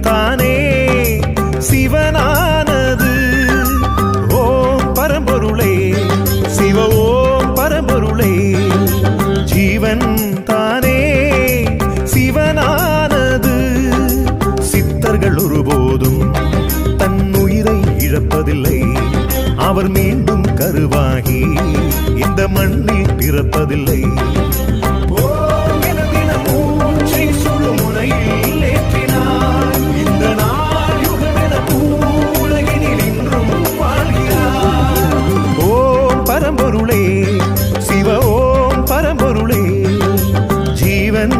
தானே சிவனானது. ஓம் பரம்பொருளே. சிவ ஓம் பரம்பொருளே. ஜீவன் தானே. சிவனானது. சித்தர்கள் ஒருபோதும் தன் உயிரை இழப்பதில்லை. அவர் மீண்டும் கருவாகி இந்த மண்ணில் பிறப்பதில்லை. பரம்பொருளே சிவ ஓம் பரம்பொருளே ஜீவன்